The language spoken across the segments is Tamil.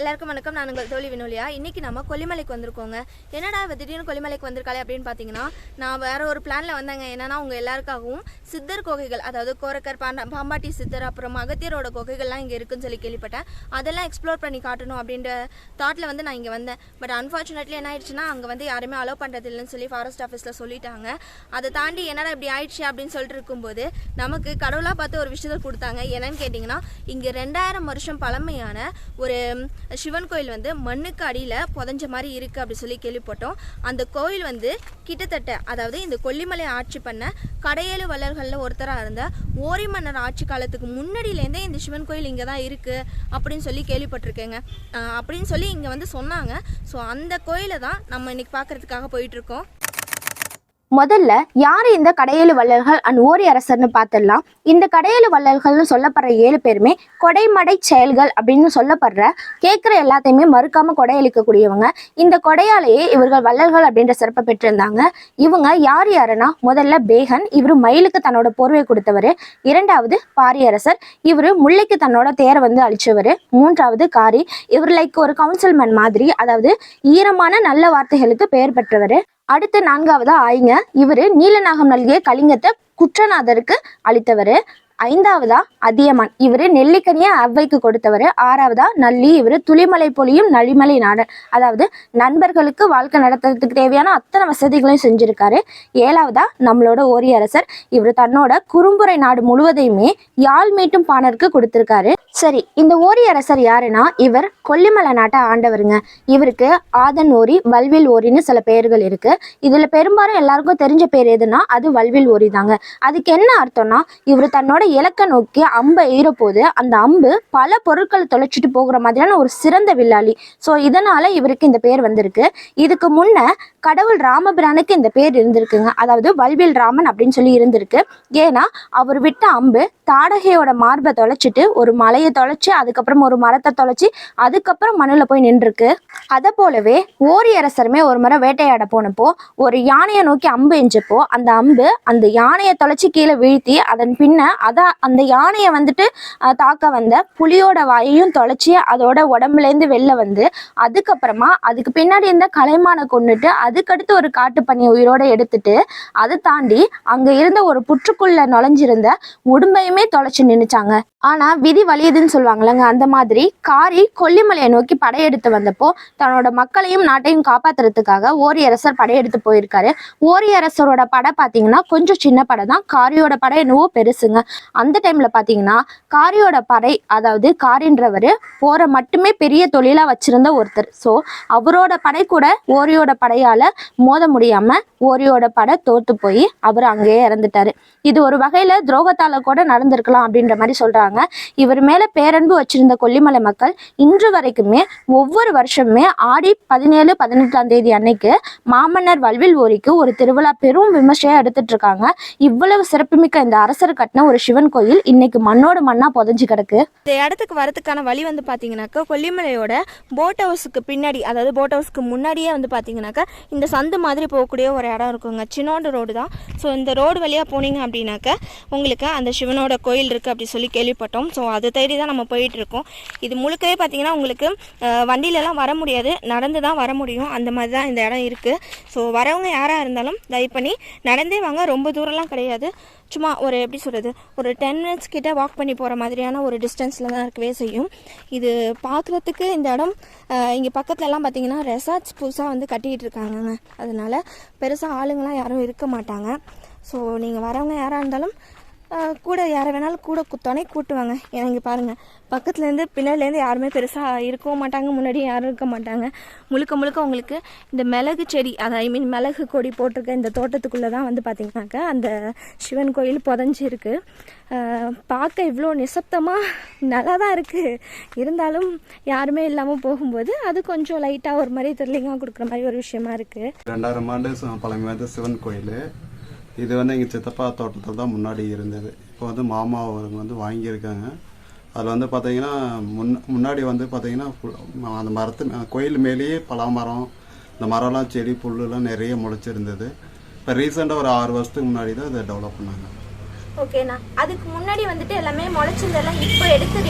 எல்லாருக்கும் வணக்கம். நான் உங்கள் தோழி வினோலியா. இன்றைக்கி நம்ம கொல்லிமலைக்கு வந்திருக்கோங்க. என்னடா இவ திடீர்னு கொல்லிமலைக்கு வந்திருக்காளே அப்படின்னு பார்த்தீங்கன்னா நான் வேறு ஒரு பிளானில் வந்தாங்க. என்னென்னா உங்கள் எல்லாருக்காகவும் சித்தர் குகைகள் அதாவது கோரக்கர் பாண்டா பாம்பாட்டி சித்தர் அப்புறம் அகத்தியரோட குகைகள்லாம் இங்கே இருக்குன்னு சொல்லி கேள்விப்பட்டேன். அதெல்லாம் எக்ஸ்ப்ளோர் பண்ணி காட்டணும் அப்படின்ற தாட்டில் வந்து நான் இங்கே வந்தேன். பட் அன்ஃபார்ச்சுனேட்லி என்ன ஆயிடுச்சுன்னா அங்கே வந்து யாருமே அலோவ் பண்ணுறது இல்லைன்னு சொல்லி ஃபாரஸ்ட் ஆஃபீஸில் சொல்லிட்டாங்க. அதை தாண்டி என்னடா இப்படி ஆயிடுச்சு அப்படின்னு சொல்லிட்டு இருக்கும்போது நமக்கு கடவுளாக பார்த்து ஒரு விஷயத்தை கொடுத்தாங்க. என்னன்னு கேட்டிங்கன்னா இங்கே ரெண்டாயிரம் வருஷம் பழமையான ஒரு சிவன் கோயில் வந்து மண்ணுக்கு அடியில் புதஞ்ச மாதிரி இருக்குது அப்படி சொல்லி கேள்விப்பட்டோம். அந்த கோயில் வந்து கிட்டத்தட்ட அதாவது இந்த கொல்லிமலை ஆட்சி பண்ண கடையேழு வள்ளல்களில் ஒருத்தராக இருந்த ஓரி மன்னர் ஆட்சி காலத்துக்கு முன்னாடியிலேருந்தே இந்த சிவன் கோயில் இங்கே தான் இருக்குது அப்படின்னு சொல்லி கேள்விப்பட்டிருக்கேங்க. அப்படின்னு சொல்லி இங்கே வந்து சொன்னாங்க. ஸோ அந்த கோயிலை தான் நம்ம இன்றைக்கி பார்க்கறதுக்காக போயிட்டுருக்கோம் முதல்ல யார் இந்த கடையேழு வள்ளல்கள் அண்ட் ஓரி அரசர்னு பார்த்துடலாம் இந்த கடையேழு வள்ளல்கள்னு சொல்லப்படுற ஏழு பேருமே கொடைமடை செயல்கள் அப்படின்னு சொல்லப்படுற கேட்குற எல்லாத்தையுமே மறுக்காம கொடையளிக்கக்கூடியவங்க. இந்த கொடையாலேயே இவர்கள் வள்ளல்கள் அப்படின்ற சிறப்பை பெற்றிருந்தாங்க. இவங்க யார் யாருன்னா முதல்ல பேகன் இவர் மயிலுக்கு தன்னோட போர்வை கொடுத்தவர். இரண்டாவது பாரியரசர் இவர் முல்லைக்கு தன்னோட தேரை வந்து அழிச்சவர். மூன்றாவது காரி இவர் லைக் ஒரு கவுன்சில்மேன் மாதிரி அதாவது ஈரமான நல்ல வார்த்தைகளுக்கு பெயர் பெற்றவர். அடுத்து நான்காவது ஆயிங்க. இவரு நீலநாகம் நல்கிய கலிங்கத்தை குற்றநாதருக்கு அளித்தவர். ஐந்தாவதா அதியமான். இவரு நெல்லிக்கனியை அவ்வைக்கு கொடுத்தவர். ஆறாவதா நல்லி. இவர் துளிமலை பொலியும் நளிமலை நாடன். அதாவது நண்பர்களுக்கு வாழ்க்கை நடத்துறதுக்கு தேவையான அத்தனை வசதிகளையும் செஞ்சுருக்காரு. ஏழாவதா நம்மளோட ஓரியரசர். இவர் தன்னோட குறும்புரை நாடு முழுவதையுமே யாழ் மீட்டும் பாணருக்கு கொடுத்துருக்காரு. சரி இந்த ஓரியரசர் யாருன்னா? இவர் கொல்லிமலை நாட்டை ஆண்டவருங்க. இவருக்கு ஆதன் ஓரி வல்வில் ஓரின்னு சில பெயர்கள் இருக்கு. இதுல பெரும்பாலும் எல்லாருக்கும் தெரிஞ்ச பேர் எதுனா அது வல்வில் ஓரி தாங்க. அதுக்கு என்ன அர்த்தம்னா இவர் தன்னோட இலக்க நோக்கி அம்பை ஈரப்போது அந்த அம்பு பல பொருட்களை தொலைச்சிட்டு போகிற மாதிரியான ஒரு சிறந்த வில்லாளி. ஸோ இதனால இவருக்கு இந்த பேர் வந்திருக்கு. இதுக்கு முன்ன கடவுள் ராமபிரானுக்கு இந்த பேர் இருந்திருக்குங்க. அதாவது வல்வில் ராமன் அப்படின்னு சொல்லி இருந்திருக்கு. ஏன்னா அவர் விட்ட அம்பு தாடகையோட மார்பை தொலைச்சிட்டு ஒரு மலையை தொலைச்சு அதுக்கப்புறம் ஒரு மரத்தை தொலைச்சி அதுக்கப்புறம் மண்ணில் போய் நின்றுருக்கு. அதை போலவே ஓரியரசருமே ஒரு முறை வேட்டையாட போனப்போ ஒரு யானையை நோக்கி அம்பு எஞ்சப்போ அந்த அம்பு அந்த யானையை தொலைச்சி கீழே வீழ்த்தி அதன் பின்ன அதை அந்த யானையை வந்துட்டு தாக்க வந்த புலியோட வாயையும் தொலைச்சி அதோட உடம்புலேருந்து வெளில வந்து அதுக்கப்புறமா அதுக்கு பின்னாடி இருந்த கலைமானை கொண்டுட்டு அதுக்கடுத்து ஒரு காட்டுப்பன்னியை உயிரோட எடுத்துட்டு அதை தாண்டி அங்க இருந்த ஒரு புற்றுக்குள்ள நுழைஞ்சிருந்த உடும்பையுமே தொலைச்சு நின்னுச்சாங்க. ஆனா விதி வலியுதுன்னு சொல்லுவாங்கல்லங்க அந்த மாதிரி காரி கொல்லிமலையை நோக்கி படையெடுத்து வந்தப்போ தன்னோட மக்களையும் நாட்டையும் காப்பாத்துறதுக்காக ஓரியரசர் படையெடுத்து போயிருக்காரு. ஓரியரசரோட படை பாத்தீங்கன்னா கொஞ்சம் சின்ன படை தான். காரியோட படை என்னவோ பெருசுங்க. அந்த டைம்ல பாத்தீங்கன்னா காரியோட படை அதாவது காரின்றவர் போற மட்டுமே பெரிய தொழிலா வச்சிருந்த ஒருத்தர். ஸோ அவரோட படை கூட ஓரியோட படையால மோத முடியாம ஓரியோட பட தோத்து போய் அவர் அங்கேயே இறந்துட்டாரு. இது ஒரு வகையில துரோகத்தால கூட நடந்திருக்கலாம் அப்படின்ற மாதிரி சொல்றாங்க. இவர் மேல பேரன்பு வச்சிருந்த கொல்லிமலை மக்கள் இன்று வரைக்குமே ஒவ்வொரு வருஷமுமே ஆடி பதினேழு பதினெட்டாம் தேதி அன்னைக்கு மாமன்னர் வல்வில் ஓரிக்கு ஒரு திருவிழா பெரும் விமர்சையா எடுத்துட்டு இருக்காங்க. இவ்வளவு சிறப்புமிக்க இந்த அரசர் கட்டின ஒரு சிவன் கோயில் இன்னைக்கு மண்ணோடு மண்ணா புதைஞ்சு கிடக்கு. இந்த இடத்துக்கு வரதுக்கான வழி வந்து பாத்தீங்கன்னாக்கா கொல்லிமலையோட போட் ஹவுஸுக்கு பின்னாடி அதாவது போட் ஹவுஸ்க்கு முன்னாடியே வந்து பாத்தீங்கன்னாக்க இந்த சந்து மாதிரி போகக்கூடிய ஒரு இடம் இருக்குங்க. சின்னோண்டு ரோடு தான். ஸோ இந்த ரோடு வழியாக போனீங்க அப்படின்னாக்கா உங்களுக்கு அந்த சிவனோட கோயில் இருக்குது அப்படி சொல்லி கேள்விப்பட்டோம். ஸோ அதை தேடி தான் நம்ம போயிட்டு இருக்கோம். இது முழுக்கவே பார்த்தீங்கன்னா உங்களுக்கு வண்டியிலலாம் வர முடியாது. நடந்து தான் வர முடியும். அந்த மாதிரி தான் இந்த இடம் இருக்குது ஸோ வரவங்க யாராக இருந்தாலும் தயவு பண்ணி நடந்தே வாங்க. ரொம்ப தூரம்லாம் கிடையாது. சும்மா ஒரு எப்படி சொல்கிறது ஒரு டென் மினிட்ஸ் கிட்டே வாக் பண்ணி போகிற மாதிரியான ஒரு டிஸ்டன்ஸில் தான் இருக்கவே செய்யும். இது பார்க்குறதுக்கு இந்த இடம் இங்கே பக்கத்துலலாம் பார்த்தீங்கன்னா ரெசார்ட்ஸ் புதுசாக வந்து கட்டிக்கிட்டு இருக்காங்கங்க. அதனால பெருசாக ஆளுங்களாம் யாரும் இருக்க மாட்டாங்க. ஸோ நீங்கள் வரவங்க யாராக இருந்தாலும் கூட யாரை வேணாலும் கூட குத்தோடனே கூட்டுவாங்க. ஏன்னா இங்கே பாருங்கள் பக்கத்துலேருந்து பின்னாடிலேருந்து யாருமே பெருசாக இருக்கவும் மாட்டாங்க. முன்னாடி யாரும் இருக்க மாட்டாங்க. முழுக்க முழுக்க உங்களுக்கு இந்த மிளகு செடி அதை ஐ மீன் மிளகு கொடி போட்டிருக்க இந்த தோட்டத்துக்குள்ளே தான் வந்து பார்த்திங்கனாக்கா அந்த சிவன் கோயில் புதஞ்சிருக்கு. பார்க்க இவ்வளோ நிசப்தமாக நல்லா தான் இருக்குது இருந்தாலும் யாருமே இல்லாமல் போகும்போது அது கொஞ்சம் லைட்டாக ஒரு மாதிரி த்ரில்லிங்காக கொடுக்குற மாதிரி ஒரு விஷயமா இருக்குது ரெண்டாயிரம் ஆண்டு பழமை சிவன் கோயில். இது வந்து எங்கள் சித்தப்பா தோட்டத்தில் தான் முன்னாடி இருந்தது. இப்போ வந்து மாமா அவங்க வந்து வாங்கியிருக்காங்க. அதில் வந்து பார்த்தீங்கன்னா முன் முன்னாடி வந்து பார்த்தீங்கன்னா அந்த மரத்து கோயில் மேலேயே பலாமரம் இந்த மரம்லாம் செடி புல்லுலாம் நிறைய முளைச்சிருந்தது. இப்போ ரீசெண்டாக ஒரு ஆறு வருஷத்துக்கு முன்னாடி தான் இதை டெவலப் பண்ணாங்க. ஓகேண்ணா அதுக்கு முன்னாடி வந்துட்டு எல்லாமே முளைச்சிருந்தெல்லாம் இப்போ எடுத்து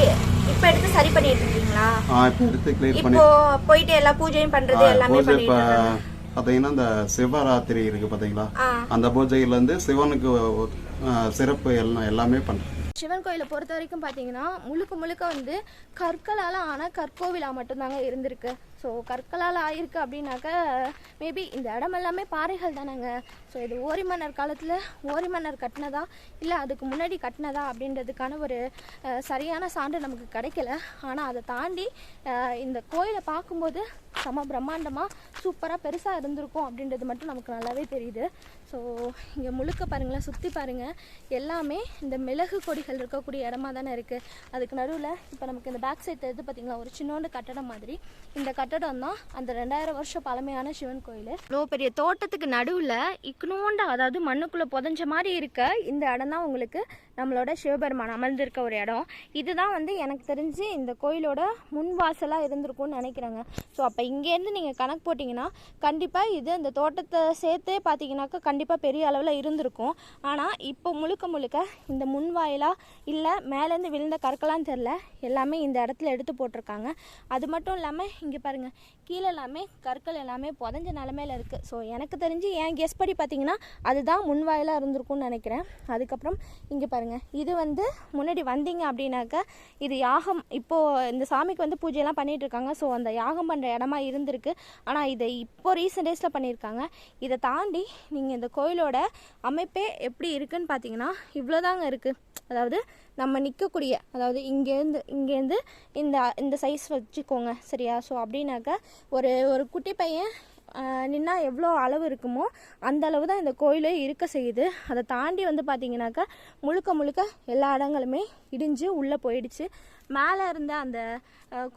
இப்போ எடுத்து சரி பண்ணிட்டு இருக்கீங்களா? ஆ இப்போ எடுத்து கிளியர் பண்ணி இப்போ போயிட்டு எல்லா பூஜையும் பண்றது எல்லாமே பண்ணிட்டு பார்த்தீங்கன்னா இந்த சிவராத்திரி இருக்கு பார்த்தீங்களா. அந்த பூஜையிலேருந்து சிவனுக்கு சிறப்பு எல்லாம் எல்லாமே பண்ணுறேன் சிவன் கோயிலை பொறுத்த வரைக்கும் பார்த்தீங்கன்னா முழுக்க முழுக்க வந்து கற்களால் ஆன கற்கோவிலாக மட்டும்தாங்க இருந்திருக்கு. ஸோ கற்களால் ஆயிருக்கு அப்படின்னாக்க மேபி இந்த இடம் எல்லாமே பாறைகள் தானேங்க. ஸோ இது ஓரி மன்னர் காலத்தில் ஓரி மன்னர் கட்டினதா? இல்லை அதுக்கு முன்னாடி கட்டினதா அப்படின்றதுக்கான ஒரு சரியான சான்று நமக்கு கிடைக்கல. ஆனால் அதை தாண்டி இந்த கோயிலை பார்க்கும்போது செம பிரம்மாண்டமாக சூப்பராக பெருசாக இருந்திருக்கும் அப்படின்றது மட்டும் நமக்கு நல்லாவே தெரியுது. ஸோ இங்கே முழுக்க பாருங்களேன் சுற்றி பாருங்கள் எல்லாமே இந்த மிளகு கொடிகள் இருக்கக்கூடிய இடமா தானே இருக்குது அதுக்கு நடுவில் இப்போ நமக்கு இந்த பேக் சைட் எது பார்த்திங்களா ஒரு சின்னோண்டு கட்டடம் மாதிரி. இந்த கட்டடம் தான் அந்த ரெண்டாயிரம் வருஷம் பழமையான சிவன் கோயில். இவ்வளோ பெரிய தோட்டத்துக்கு நடுவில் இக்கனோண்ட அதாவது மண்ணுக்குள்ளே புதஞ்ச மாதிரி இருக்க இந்த இடம் தான் உங்களுக்கு நம்மளோட சிவபெருமான் அமர்ந்திருக்க ஒரு இடம். இதுதான் வந்து எனக்கு தெரிஞ்சு இந்த கோயிலோட முன் வாசலாக இருந்திருக்கும்னு நினைக்கிறேங்க. ஸோ அப்போ இங்கேருந்து நீங்கள் கணக்கு போட்டிங்கன்னா கண்டிப்பாக இது அந்த தோட்டத்தை சேர்த்தே பார்த்தீங்கன்னாக்கா கண்டிப்பாக பெரிய அளவில் இருந்திருக்கும். ஆனால் இப்போ முழுக்க முழுக்க இந்த முன்வாயிலாக இல்லை மேலேருந்து விழுந்த கற்களான்னு தெரில எல்லாமே இந்த இடத்துல எடுத்து போட்டிருக்காங்க. அது மட்டும் இல்லாமல் இங்கே பாருங்கள் கீழே எல்லாமே கற்கள் எல்லாமே புதஞ்ச நிலமையில இருக்குது ஸோ எனக்கு தெரிஞ்சு என் கெஸ் படி பார்த்தீங்கன்னா அதுதான் முன்வாயிலாக இருந்திருக்கும்னு நினைக்கிறேன். அதுக்கப்புறம் இங்கே பாருங்கள் இது வந்து முன்னாடி வந்தீங்க அப்படின்னாக்கா இது யாகம் இப்போது இந்த சாமிக்கு வந்து பூஜையெல்லாம் பண்ணிட்டு இருக்காங்க ஸோ அந்த யாகம் பண்ணுற இடமா இருந்திருக்கு. ஆனால் இதை இப்போ ரீசெண்ட் டேஸில் பண்ணியிருக்காங்க. இதை தாண்டி நீங்கள் இந்த கோயிலோட அமைப்பே எப்படி இருக்குன்னு பார்த்தீங்கன்னா இவ்வளோதாங்க இருக்குது அதாவது நம்ம நிற்கக்கூடிய அதாவது இங்கேருந்து இங்கேருந்து இந்த இந்த சைஸ் வச்சுக்கோங்க. சரியா? ஸோ அப்படின்னாக்கா ஒரு ஒரு குட்டி பையன் நின்னா எவ்வளோ அளவு இருக்குமோ அந்த அளவு தான் இந்த கோயிலே இருக்க செய்யுது. அதை தாண்டி வந்து பார்த்தீங்கன்னாக்கா முழுக்க முழுக்க எல்லா இடங்களுமே இடிஞ்சு உள்ளே போயிடுச்சு. மேலே இருந்த அந்த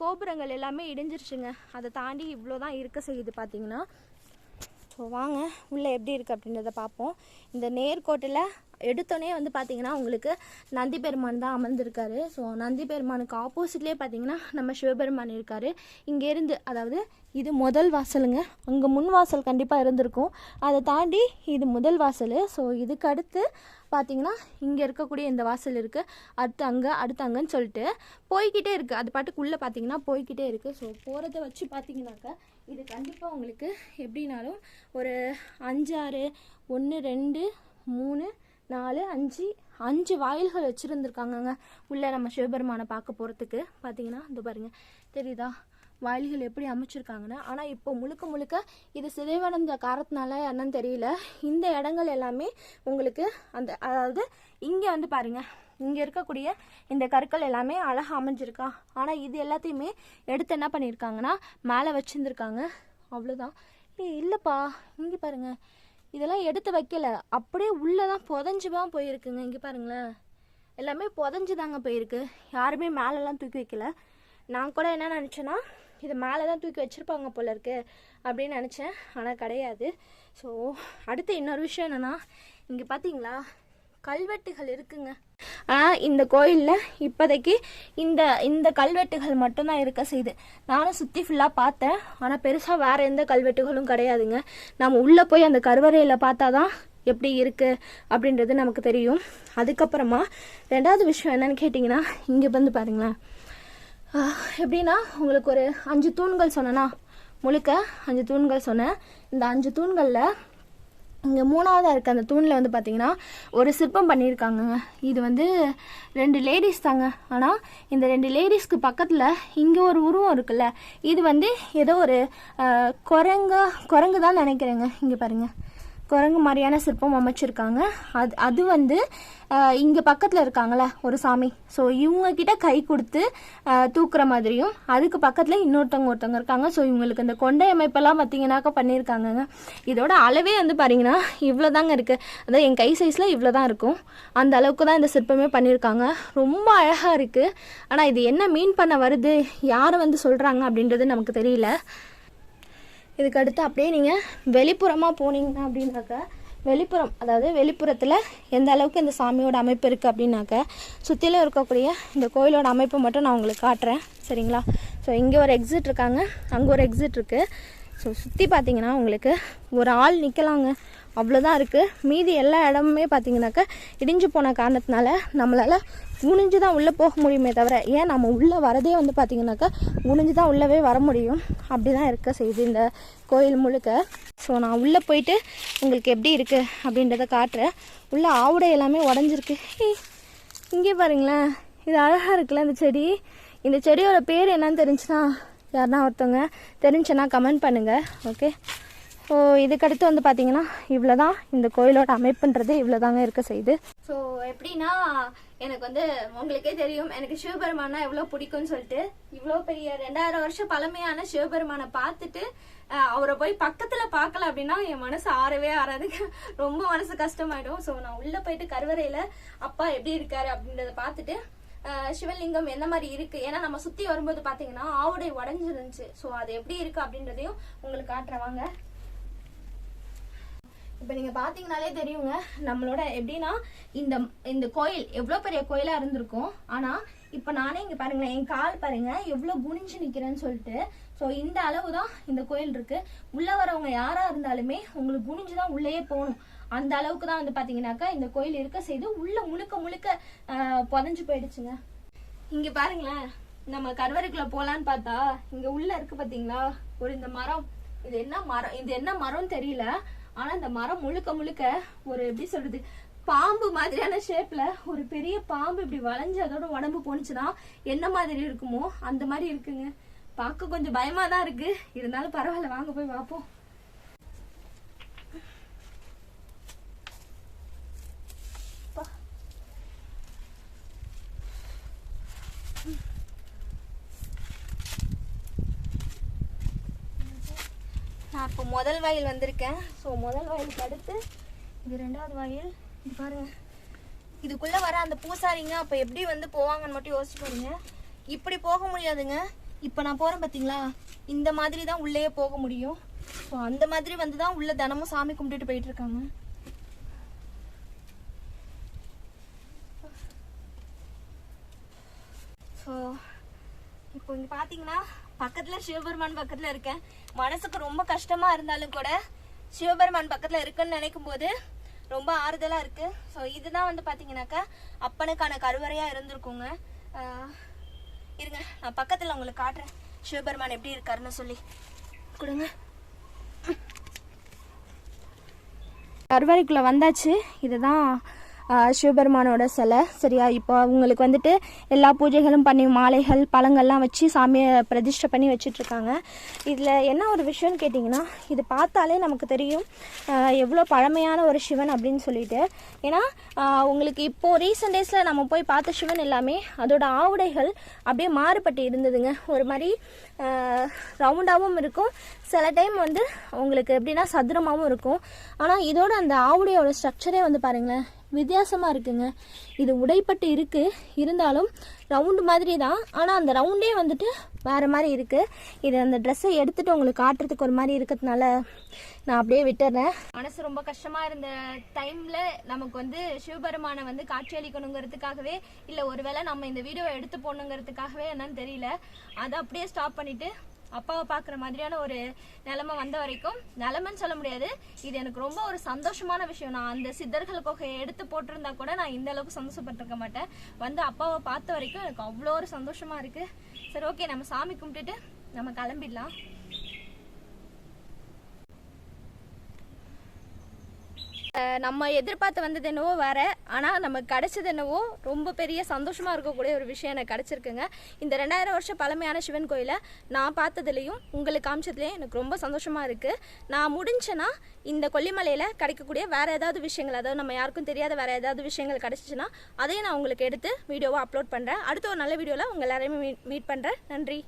கோபுரங்கள் எல்லாமே இடிஞ்சிருச்சுங்க. அதை தாண்டி இவ்வளோ தான் இருக்க செய்யுது பார்த்தீங்கன்னா ஸோ வாங்க உள்ளே எப்படி இருக்குது அப்படின்றத பார்ப்போம் இந்த நேர்கோட்டில் எடுத்தோடனே வந்து பார்த்தீங்கன்னா உங்களுக்கு நந்தி பெருமான் தான் அமர்ந்திருக்காரு. ஸோ நந்தி பெருமானுக்கு ஆப்போசிட்லேயே பார்த்தீங்கன்னா நம்ம சிவபெருமான் இருக்கார். இங்கேருந்து அதாவது இது முதல் வாசலுங்க. அங்கே முன் வாசல் கண்டிப்பாக இருந்திருக்கும். அதை தாண்டி இது முதல் வாசல். ஸோ இதுக்கு அடுத்து பார்த்தீங்கன்னா இங்கே இருக்கக்கூடிய இந்த வாசல் இருக்குது அடுத்து அங்கே அடுத்து அங்கேன்னு சொல்லிட்டு போய்கிட்டே இருக்குது அது பாட்டுக்குள்ளே பார்த்தீங்கன்னா போய்கிட்டே இருக்குது ஸோ போகிறத வச்சு பார்த்தீங்கன்னாக்கா இது கண்டிப்பாக உங்களுக்கு எப்படினாலும் ஒரு அஞ்சாறு ஒன்று ரெண்டு மூணு நாலு அஞ்சு அஞ்சு வாயில்கள் வச்சுருந்துருக்காங்கங்க. உள்ளே நம்ம சிவபெருமானை பார்க்க போகிறதுக்கு பார்த்தீங்கன்னா இந்த பாருங்க. தெரியுதா? வாயில்கள் எப்படி அமைச்சிருக்காங்கன்னு. ஆனால் இப்போ முழுக்க முழுக்க இது சிதைவடைந்த காரத்தினால என்னன்னு தெரியல. இந்த இடங்கள் எல்லாமே உங்களுக்கு அந்த அதாவது இங்கே வந்து பாருங்க. இங்கே இருக்கக்கூடிய இந்த கற்கள் எல்லாமே அழகாக அமைஞ்சிருக்கா. ஆனால் இது எல்லாத்தையுமே எடுத்து என்ன பண்ணியிருக்காங்கன்னா மேலே வச்சுருந்துருக்காங்க. அவ்வளோதான் இல்லை இல்லைப்பா. இங்கே பாருங்க. இதெல்லாம் எடுத்து வைக்கல. அப்படியே உள்ளே தான் புதஞ்சு தான் போயிருக்குங்க. இங்கே பாருங்களேன். எல்லாமே புதஞ்சு தாங்க போயிருக்கு. யாருமே மேலெல்லாம் தூக்கி வைக்கல. நான் கூட என்ன நினச்சேன்னா இது மேலே தான் தூக்கி வச்சுருப்பாங்க போல இருக்கு அப்படின்னு நினச்சேன். ஆனால் கிடையாது. ஸோ அடுத்து இன்னொரு விஷயம் என்னென்னா இங்கே பார்த்தீங்களா கல்வெட்டுகள் இருக்குங்க. ஆனால் இந்த கோயிலில் இப்போதைக்கு இந்த இந்த கல்வெட்டுகள் மட்டும்தான் இருக்க செய்யுது நானும் சுற்றி ஃபுல்லாக பார்த்தேன். ஆனால் பெருசாக வேறு எந்த கல்வெட்டுகளும் கிடையாதுங்க. நம்ம உள்ளே போய் அந்த கருவறையில் பார்த்தா தான் எப்படி இருக்குது அப்படின்றது நமக்கு தெரியும். அதுக்கப்புறமா ரெண்டாவது விஷயம் என்னன்னு கேட்டிங்கன்னா இங்கே வந்து பாருங்களேன். எப்படின்னா உங்களுக்கு ஒரு அஞ்சு தூண்கள் சொன்னேன்னா முழுக்க அஞ்சு தூண்கள் சொன்னேன். இந்த அஞ்சு தூண்களில் இங்கே மூணாவதாக இருக்க அந்த தூணில் வந்து பார்த்தீங்கன்னா ஒரு சிற்பம் பண்ணியிருக்காங்கங்க இது வந்து ரெண்டு லேடிஸ் தாங்க. ஆனால் இந்த ரெண்டு லேடிஸ்க்கு பக்கத்தில் இங்கே ஒரு உருவம் இருக்குல்ல. இது வந்து ஏதோ ஒரு ஆஹ், குரங்கா குரங்கு தான் நினைக்கிறேங்க. இங்கே பாருங்கள் குரங்கு மாதிரியான சிற்பம் அமைச்சிருக்காங்க. அது அது வந்து இங்கே பக்கத்தில் இருக்காங்கள ஒரு சாமி. ஸோ இவங்கக்கிட்ட கை கொடுத்து தூக்குற மாதிரியும் அதுக்கு பக்கத்தில் இன்னொருத்தவங்க ஒருத்தவங்க இருக்காங்க. ஸோ இவங்களுக்கு இந்த கொண்டை அமைப்பெல்லாம் பார்த்தீங்கன்னாக்கா பண்ணியிருக்காங்கங்க. இதோட அளவே வந்து பாருங்கன்னா இவ்வளோ தாங்க இருக்குது அதாவது என் கை சைஸில் இவ்வளோ தான் இருக்கும். அந்த அளவுக்கு தான் இந்த சிற்பமே பண்ணியிருக்காங்க. ரொம்ப அழகாக இருக்குது ஆனால் இது என்ன மீன் பண்ண வருது? யாரை வந்து சொல்கிறாங்க அப்படின்றது நமக்கு தெரியல. இதுக்கு அடுத்து அப்படியே நீங்கள் வெளிப்புறமாக போனீங்கன்னா அப்படின்னாக்கா வெளிப்புறம் அதாவது வெளிப்புறத்தில் எந்த அளவுக்கு இந்த சாமியோட அமைப்பு இருக்குது அப்படின்னாக்க சுற்றிலும் இருக்கக்கூடிய இந்த கோயிலோட அமைப்பை மட்டும் நான் உங்களுக்கு காட்டுறேன். சரிங்களா? ஸோ இங்கே ஒரு எக்ஸிட் இருக்காங்க. அங்கே ஒரு எக்ஸிட் இருக்குது ஸோ சுற்றி பார்த்தீங்கன்னா உங்களுக்கு ஒரு ஆள் நிற்கலாங்க அவ்வளோதான் இருக்குது மீதி எல்லா இடமுமே பார்த்தீங்கன்னாக்கா இடிஞ்சு போன காரணத்தினால நம்மளால் குனிஞ்சு தான் உள்ளே போக முடியுமே தவிர ஏன் நம்ம உள்ளே வரதே வந்து பார்த்திங்கனாக்கா குனிஞ்சு தான் உள்ளவே வர முடியும். அப்படி தான் இருக்க செய்யுது இந்த கோயில் முழுக்க. ஸோ நான் உள்ளே போயிட்டு உங்களுக்கு எப்படி இருக்குது அப்படின்றத காட்டுறேன். உள்ளே ஆவுடை எல்லாமே உடஞ்சிருக்கு. இங்கே பாருங்களேன். இது அழகாக இருக்குல்ல இந்த செடி. இந்த செடியோட பேர் என்னன்னு தெரிஞ்சுன்னா யாருனா ஒருத்தவங்க தெரிஞ்சுன்னா கமெண்ட் பண்ணுங்கள் ஓகே ஸோ இதுக்கடுத்து வந்து பார்த்தீங்கன்னா இவ்வளோ தான் இந்த கோயிலோட அமைப்புன்றது இவ்வளோ தாங்க இருக்க செய்யுது ஸோ எப்படின்னா எனக்கு வந்து உங்களுக்கே தெரியும் எனக்கு சிவபெருமானா எவ்வளோ பிடிக்கும்னு சொல்லிட்டு. இவ்வளோ பெரிய ரெண்டாயிரம் வருஷம் பழமையான சிவபெருமானை பார்த்துட்டு அவரை போய் பக்கத்தில் பார்க்கல அப்படின்னா என் மனசு ஆறவே ஆறாதுங்க ரொம்ப மனசு கஷ்டமாயிடும். ஸோ நான் உள்ளே போயிட்டு கருவறையில் அப்பா எப்படி இருக்காரு? அப்படின்றத பார்த்துட்டு சிவலிங்கம் என்ன மாதிரி இருக்கு? ஏன்னா நம்ம சுத்தி வரும்போது பார்த்தீங்கன்னா ஆவுடை உடஞ்சிருந்துச்சு. ஸோ அது எப்படி இருக்கு அப்படின்றதையும் உங்களுக்கு காட்டுறவாங்க இப்ப இப்போ நீங்கள் பார்த்தீங்கனாலே தெரியுங்க நம்மளோட எப்படின்னா இந்த இந்த கோயில் எவ்வளோ பெரிய கோயிலாக இருந்திருக்கும். ஆனால் இப்போ நானே இங்கே பாருங்களேன் என் கால் பாருங்க எவ்வளோ குனிஞ்சு நிற்கிறேன்னு சொல்லிட்டு ஸோ இந்த அளவு தான் இந்த கோயில் இருக்கு. உள்ளே வரவங்க யாராக இருந்தாலுமே உங்களுக்கு குனிஞ்சு தான் உள்ளேயே போகணும். அந்த அளவுக்கு தான் வந்து பார்த்தீங்கன்னாக்கா இந்த கோயில் இருக்க செய்து உள்ள முழுக்க முழுக்க புதஞ்சு புதைஞ்சு போயிடுச்சுங்க. இங்க பாருங்களேன். நம்ம கருவறைக்குள்ள போலான்னு பார்த்தா இங்க உள்ள இருக்கு பாத்தீங்களா? ஒரு இந்த மரம். இது என்ன மரம்? இது என்ன மரம்னு தெரியல. ஆனா இந்த மரம் முழுக்க முழுக்க ஒரு எப்படி சொல்றது பாம்பு மாதிரியான ஷேப்ல ஒரு பெரிய பாம்பு இப்படி வளைஞ்சு அதோட உடம்பு போனுச்சுன்னா என்ன மாதிரி இருக்குமோ அந்த மாதிரி இருக்குங்க. பார்க்க கொஞ்சம் பயமா தான் இருக்கு. இருந்தாலும் பரவாயில்ல வாங்க போய் பார்ப்போம் நான் இப்போ முதல் வாயில் வந்திருக்கேன். ஸோ முதல் வாயிலுக்கு அடுத்து இது ரெண்டாவது வாயில். இது பாருங்க. இதுக்குள்ளே வர அந்த பூசாரிங்க அப்போ எப்படி வந்து போவாங்கன்னு மட்டும் யோசிச்சு பாருங்க. இப்படி போக முடியாதுங்க. இப்போ நான் போகிறேன் பார்த்தீங்களா இந்த மாதிரி தான் உள்ளேயே போக முடியும். ஸோ அந்த மாதிரி வந்து தான் உள்ள தினமும் சாமி கும்பிட்டுட்டு போயிட்டு இருக்காங்க. ஸோ இப்போ இங்கே பார்த்தீங்கன்னா பக்கத்துல சிவபெருமான் பக்கத்துல இருக்கேன். மனசுக்கு ரொம்ப கஷ்டமா இருந்தாலும் கூட சிவபெருமான் பக்கத்துல இருக்குன்னு நினைக்கும் போது ரொம்ப ஆறுதலா இருக்கு. ஸோ இதுதான் வந்து பாத்தீங்கன்னாக்கா அப்பனுக்கான கருவறையா இருந்திருக்குங்க. இருங்க நான் பக்கத்துல உங்களுக்கு காட்டுறேன் சிவபெருமான் எப்படி இருக்காருன்னு சொல்லி. கொடுங்க. கருவறைக்குள்ள வந்தாச்சு. இதுதான் சிவபெருமானோட சிலை. சரியா? இப்போ அவங்களுக்கு வந்துட்டு எல்லா பூஜைகளும் பண்ணி மாலைகள் பழங்கள்லாம் வச்சு சாமியை பிரதிஷ்டை பண்ணி வச்சிட்ருக்காங்க. இதில் என்ன ஒரு விஷயம்னு கேட்டிங்கன்னா இது பார்த்தாலே நமக்கு தெரியும் எவ்வளோ பழமையான ஒரு சிவன் அப்படின்னு சொல்லிட்டு. ஏன்னா உங்களுக்கு இப்போது ரீசெண்ட் டேஸில் நம்ம போய் பார்த்த சிவன் எல்லாமே அதோட ஆவுடைகள் அப்படியே மாறுபட்டு இருந்ததுங்க. ஒரு மாதிரி ரவுண்டாகவும் இருக்கும். சில டைம் வந்து உங்களுக்கு எப்படின்னா சதுரமாகவும் இருக்கும். ஆனால் இதோட அந்த ஆவுடையோட ஸ்ட்ரக்சரே வந்து பாருங்களேன் வித்தியாசமாக இருக்குங்க. இது உடைப்பட்டு இருக்குது இருந்தாலும் ரவுண்டு மாதிரி தான் ஆனால் அந்த ரவுண்டே வந்துட்டு வேறு மாதிரி இருக்குது இது அந்த ட்ரெஸ்ஸை எடுத்துகிட்டு உங்களுக்கு காட்டுறதுக்கு ஒரு மாதிரி இருக்கிறதுனால நான் அப்படியே விட்டுறேன். மனசு ரொம்ப கஷ்டமாக இருந்த டைமில் நமக்கு வந்து சிவபெருமானை வந்து காட்சியளிக்கணுங்கிறதுக்காகவே இல்லை ஒருவேளை நம்ம இந்த வீடியோவை எடுத்து போடணுங்கிறதுக்காகவே என்னன்னு தெரியல. அதை அப்படியே ஸ்டாப் பண்ணிவிட்டு அப்பாவை பார்க்குற மாதிரியான ஒரு நிலைமை வந்த வரைக்கும் நிலைமைன்னு சொல்ல முடியாது. இது எனக்கு ரொம்ப ஒரு சந்தோஷமான விஷயம். நான் அந்த சித்தர்கள் கொகையை எடுத்து போட்டிருந்தா கூட நான் இந்த அளவுக்கு சந்தோஷப்பட்டிருக்க மாட்டேன். வந்து அப்பாவை பார்த்த வரைக்கும் எனக்கு அவ்வளோ ஒரு சந்தோஷமா இருக்கு. சரி ஓகே நம்ம சாமி கும்பிட்டுட்டு நம்ம கிளம்பிடலாம். நம்ம எதிர்பார்த்து வந்தது என்னவோ வேற. ஆனால் நமக்கு கிடைச்சது என்னவோ ரொம்ப பெரிய சந்தோஷமாக இருக்கக்கூடிய ஒரு விஷயம் எனக்கு கிடச்சிருக்குங்க. இந்த ரெண்டாயிரம் வருஷம் பழமையான சிவன் கோயிலை நான் பார்த்ததுலேயும் உங்களுக்கு காமிச்சதுலேயும் எனக்கு ரொம்ப சந்தோஷமாக இருக்குது நான் முடிஞ்சேன்னா இந்த கொல்லிமலையில் கிடைக்கக்கூடிய வேறு ஏதாவது விஷயங்கள் அதாவது நம்ம யாருக்கும் தெரியாத வேறு ஏதாவது விஷயங்கள் கிடச்சிச்சின்னா அதையும் நான் உங்களுக்கு எடுத்து வீடியோவாக அப்லோட் பண்ணுறேன் அடுத்த ஒரு நல்ல வீடியோவில் உங்கள் எல்லாரையுமே மீட் மீட் பண்ணுறேன் நன்றி.